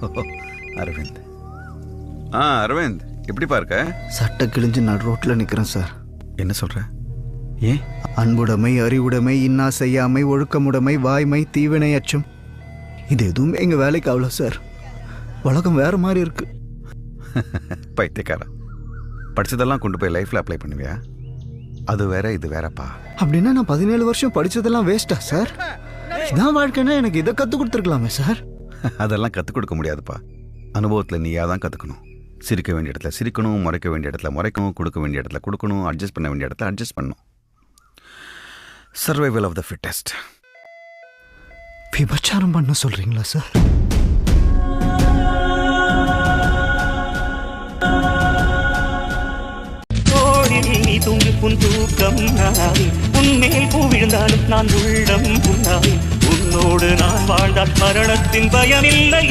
அரவிந்த். ஆ அரவிந்த் எப்படிப்பா இருக்க சட்டை கிழிஞ்சு நடு ரோட்டில் நிற்கிறேன் சார். என்ன சொல்ற? ஏன் அன்புடைமை அறிவுடைமை இன்னா செய்யாமை ஒழுக்கமுடைமை வாய்மை தீவினை அச்சம். இது எதுவுமே எங்கள் வேலைக்கு ஆகல சார். உலகம் வேற மாதிரி இருக்கு. பைத்தியக்காரா. படிச்சதெல்லாம் கொண்டு போய் லைஃப்ல அப்ளை பண்ணுவியா? அது வேற இது வேறப்பா. அப்படின்னா நான் பதினேழு வருஷம் படிச்சதெல்லாம் வேஸ்டா சார்? இதான் வாழ்க்கைன்னா எனக்கு இதை கற்றுக் கொடுத்துருக்கலாமே சார். அதெல்லாம் கற்றுக் கொடுக்க முடியாதுப்பா. அனுபவத்தில் நீயா தான் கற்றுக்கணும் சிரிக்க வேண்டிய இடத்துல சிரிக்கணும் முறைக்க வேண்டிய இடத்துல முறைக்கணும் கொடுக்க வேண்டிய இடத்துல கொடுக்கணும் அட்ஜஸ்ட் பண்ண வேண்டிய இடத்துல அட்ஜஸ்ட் பண்ணணும். சர்வைவல் ஆஃப் த ஃபிட்டஸ்ட் விபச்சாரம் பண்ண சொல்றீங்களா சார் தூங்கு புன் தூக்கம் நாய் உன்மேல் பூ விழுந்தாலும் நான் உள்ளம் புண்ணாய். உன்னோடு நான் வாழ்ந்தால் மரணத்தின் பயமில்லை